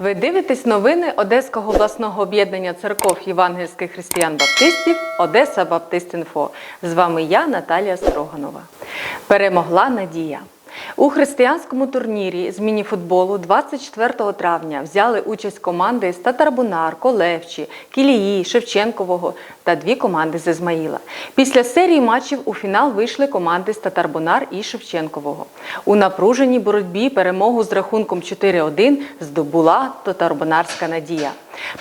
Ви дивитесь новини Одеського обласного об'єднання церков євангельських християн-баптистів Одеса Баптист-Інфо. З вами я, Наталія Строганова. Перемогла надія. У християнському турнірі з мініфутболу 24 травня взяли участь команди з Татарбунар, Колевчі, Кілії, Шевченкового та дві команди з Ізмаїла. Після серії матчів у фінал вийшли команди з Татарбунар і Шевченкового. У напруженій боротьбі перемогу з рахунком 4-1 здобула Татарбунарська надія.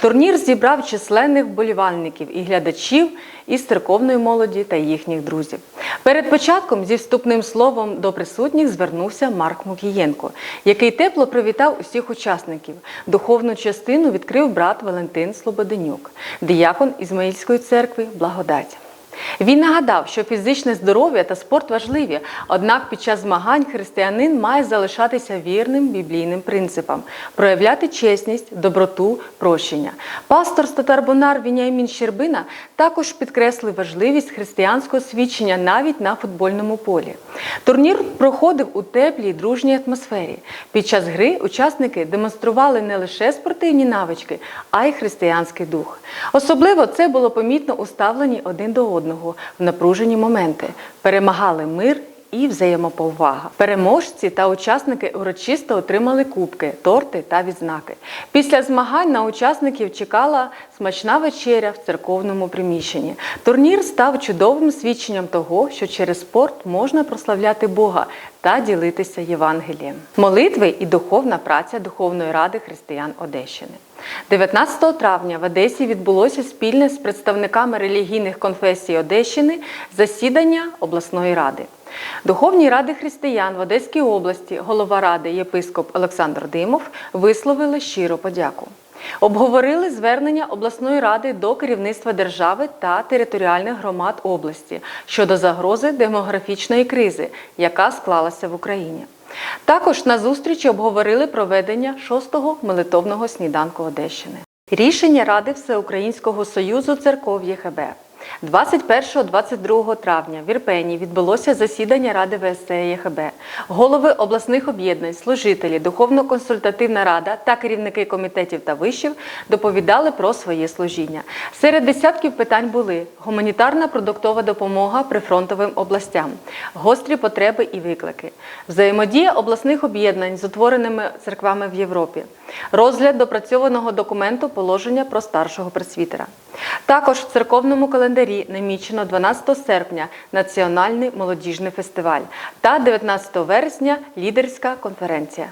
Турнір зібрав численних вболівальників і глядачів із церковної молоді та їхніх друзів. Перед початком зі вступним словом до присутніх звернувся Марк Мукієнко, який тепло привітав усіх учасників. Духовну частину відкрив брат Валентин Слободенюк, діякон Ізмаїльської церкви Благодать. Він нагадав, що фізичне здоров'я та спорт важливі, однак під час змагань християнин має залишатися вірним біблійним принципам, проявляти чесність, доброту, прощення. Пастор Статарбонар Вініамін Щербина також підкреслив важливість християнського свідчення навіть на футбольному полі. Турнір проходив у теплій дружній атмосфері. Під час гри учасники демонстрували не лише спортивні навички, а й християнський дух. Особливо це було помітно у ставленні один до одного в напружені моменти. Перемагали мир і взаємоповага. Переможці та учасники урочисто отримали кубки, торти та відзнаки. Після змагань на учасників чекала смачна вечеря в церковному приміщенні. Турнір став чудовим свідченням того, що через спорт можна прославляти Бога та ділитися Євангелієм. Молитви і духовна праця Духовної ради християн Одещини. 19 травня в Одесі відбулося спільне з представниками релігійних конфесій Одещини засідання обласної ради. Духовні ради християн в Одеській області, голова ради єпископ Олександр Димов висловили щиро подяку. Обговорили звернення обласної ради до керівництва держави та територіальних громад області щодо загрози демографічної кризи, яка склалася в Україні. Також на зустрічі обговорили проведення шостого молитовного сніданку Одещини. Рішення Ради Всеукраїнського союзу церков ЄХБ. 21-22 травня в Ірпені відбулося засідання Ради ВСЦ ЄХБ. Голови обласних об'єднань, служителі, духовно-консультативна рада та керівники комітетів та вишів доповідали про своє служіння. Серед десятків питань були гуманітарна продуктова допомога прифронтовим областям, гострі потреби і виклики, взаємодія обласних об'єднань з утвореними церквами в Європі, розгляд допрацьованого документу положення про старшого пресвітера. Також в церковному календарі намічено 12 серпня Національний молодіжний фестиваль та 19 вересня лідерська конференція.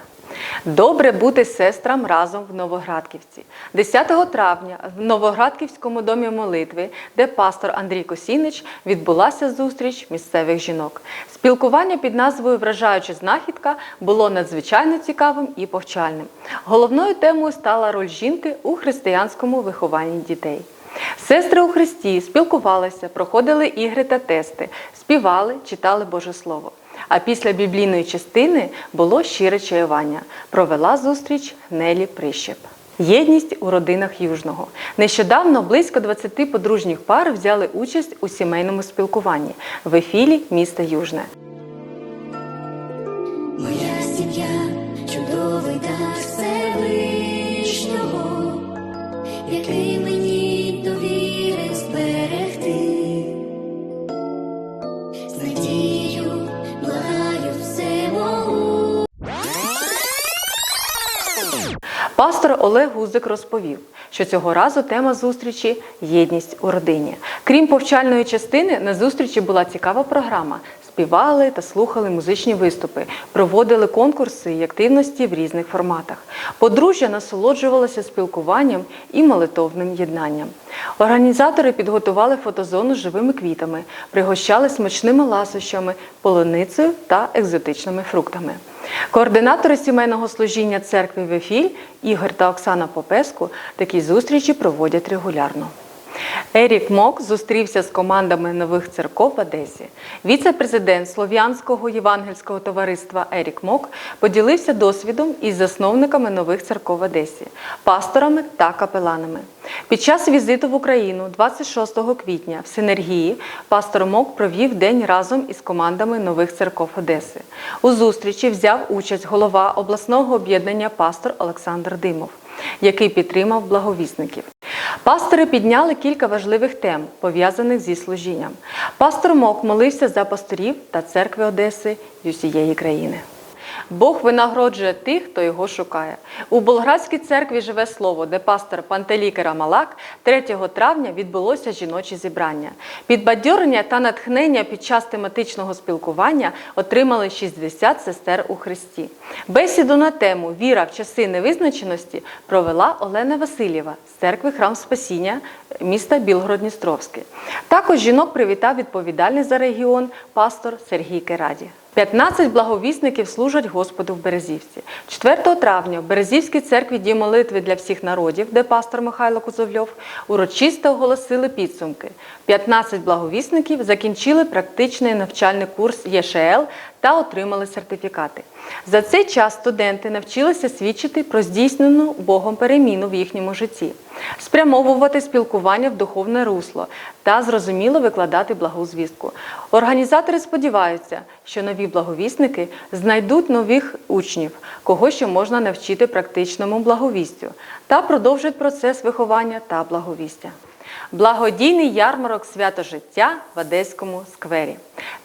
Добре бути сестрам разом в Новоградківці. 10 травня в Новоградківському домі молитви, де пастор Андрій Косінич, відбулася зустріч місцевих жінок. Спілкування під назвою Вражаюча знахідка було надзвичайно цікавим і повчальним. Головною темою стала роль жінки у християнському вихованні дітей. Сестри у Христі спілкувалися, проходили ігри та тести, співали, читали Боже Слово. А після біблійної частини було щире чаювання. Провела зустріч Нелі Прищеп. Єдність у родинах Южного. Нещодавно близько 20 подружніх пар взяли участь у сімейному спілкуванні в ефілі міста Южне. Пастор Олег Гузик розповів, що цього разу тема зустрічі єдність у родині. Крім повчальної частини, на зустрічі була цікава програма. Співали та слухали музичні виступи, проводили конкурси і активності в різних форматах. Подружжя насолоджувалося спілкуванням і молитовним єднанням. Організатори підготували фотозону з живими квітами, пригощали смачними ласощами, полуницею та екзотичними фруктами. Координатори сімейного служіння церкви Вефіль Ігор та Оксана Попеску такі зустрічі проводять регулярно. Ерік Мок зустрівся з командами нових церков в Одесі. Віце-президент Слов'янського євангельського товариства Ерік Мок поділився досвідом із засновниками нових церков в Одесі, пасторами та капеланами. Під час візиту в Україну 26 квітня в Синергії пастор Мок провів день разом із командами нових церков Одеси. У зустрічі взяв участь голова обласного об'єднання пастор Олександр Димов. який підтримав благовісників. Пастори підняли кілька важливих тем, пов'язаних зі служінням. Пастор Мок молився за пасторів та церкви Одеси і усієї країни. Бог винагороджує тих, хто його шукає. У Болградській церкві живе слово, де пастор Пантелій Малак 3 травня відбулося жіноче зібрання. Підбадьорення та натхнення під час тематичного спілкування отримали 60 сестер у Христі. Бесіду на тему Віра в часи невизначеності провела Олена Васильєва з церкви Храм Спасіння міста Білгород-Дністровський. Також жінок привітав відповідальний за регіон пастор Сергій Кераді. 15 благовісників служать Господу в Березівці. 4 травня в Березівській церкві Дім молитви для всіх народів, де пастор Михайло Кузовльов, урочисто оголосили підсумки. 15 благовісників закінчили практичний навчальний курс ЄШЛ та отримали сертифікати. За цей час студенти навчилися свідчити про здійснену Богом переміну в їхньому житті, спрямовувати спілкування в духовне русло та зрозуміло викладати благу звістку. Організатори сподіваються, що нові благовісники знайдуть нових учнів, кого ще можна навчити практичному благовістю, та продовжать процес виховання та благовістя. Благодійний ярмарок свято життя в Одеському сквері.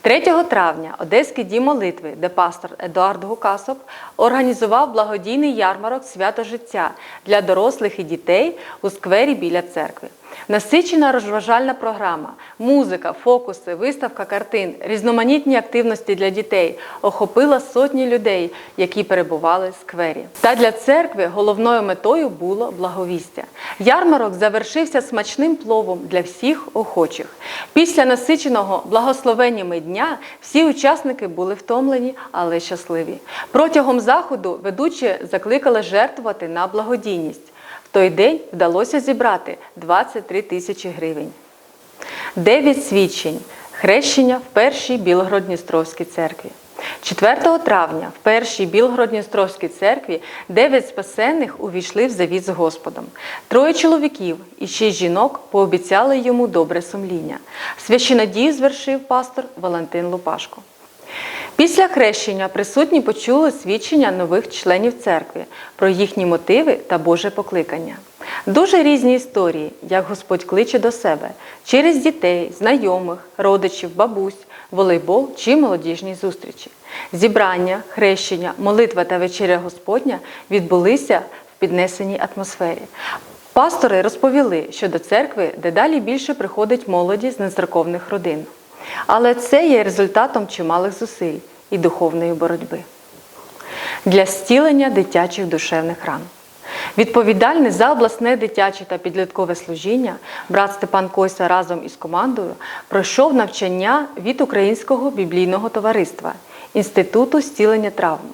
3 травня Одеський дім молитви, де пастор Едуард Гукасов організував благодійний ярмарок свято життя для дорослих і дітей у сквері біля церкви. Насичена розважальна програма, музика, фокуси, виставка картин, різноманітні активності для дітей охопила сотні людей, які перебували в сквері. Та для церкви головною метою було благовістя. Ярмарок завершився смачним пловом для всіх охочих. Після насиченого благословеннями дня всі учасники були втомлені, але щасливі. Протягом заходу ведучі закликали жертвувати на благодійність. Той день вдалося зібрати 23 тисячі гривень. Дев'ять свідчень хрещення в першій Білгород-Дністровській церкві. 4 травня в першій Білгород-Дністровській церкві дев'ять спасенних увійшли в завіт з Господом. Троє чоловіків і шість жінок пообіцяли йому добре сумління. Священодію звершив пастор Валентин Лупашко. Після хрещення присутні почули свідчення нових членів церкви про їхні мотиви та Боже покликання. Дуже різні історії, як Господь кличе до себе через дітей, знайомих, родичів, бабусь, волейбол чи молодіжні зустрічі. Зібрання, хрещення, молитва та вечеря Господня відбулися в піднесеній атмосфері. Пастори розповіли, що до церкви дедалі більше приходить молоді з нецерковних родин. Але це є результатом чималих зусиль і духовної боротьби для зцілення дитячих душевних ран. Відповідальний за обласне дитяче та підліткове служіння, брат Степан Койса разом із командою пройшов навчання від Українського біблійного товариства Інституту зцілення травм,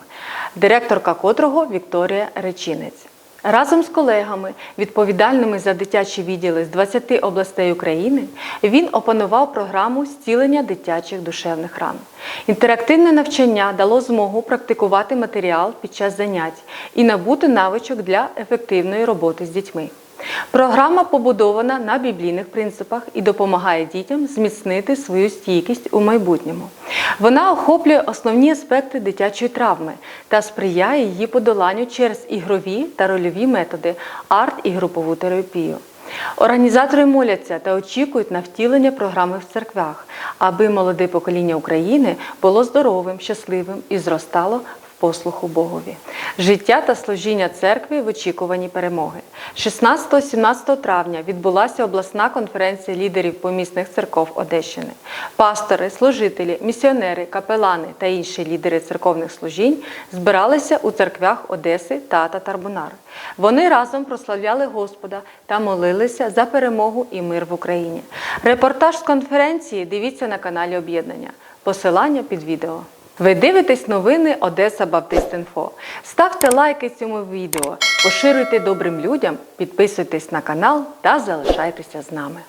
директорка котрого Вікторія Речинець. Разом з колегами, відповідальними за дитячі відділи з 20 областей України, він опанував програму зцілення дитячих душевних ран. Інтерактивне навчання дало змогу практикувати матеріал під час занять і набути навичок для ефективної роботи з дітьми. Програма побудована на біблійних принципах і допомагає дітям зміцнити свою стійкість у майбутньому. Вона охоплює основні аспекти дитячої травми та сприяє її подоланню через ігрові та рольові методи, арт і групову терапію. Організатори моляться та очікують на втілення програми в церквях, аби молоде покоління України було здоровим, щасливим і зростало послуху Богові. Життя та служіння церкви в очікуванні перемоги. 16-17 травня відбулася обласна конференція лідерів помісних церков Одещини. Пастори, служителі, місіонери, капелани та інші лідери церковних служінь збиралися у церквях Одеси та Татарбунар. Вони разом прославляли Господа та молилися за перемогу і мир в Україні. Репортаж з конференції дивіться на каналі Об'єднання. Посилання під відео. Ви дивитесь новини Одеса Баптистинфо. Ставте лайки цьому відео, поширюйте добрим людям, підписуйтесь на канал та залишайтеся з нами.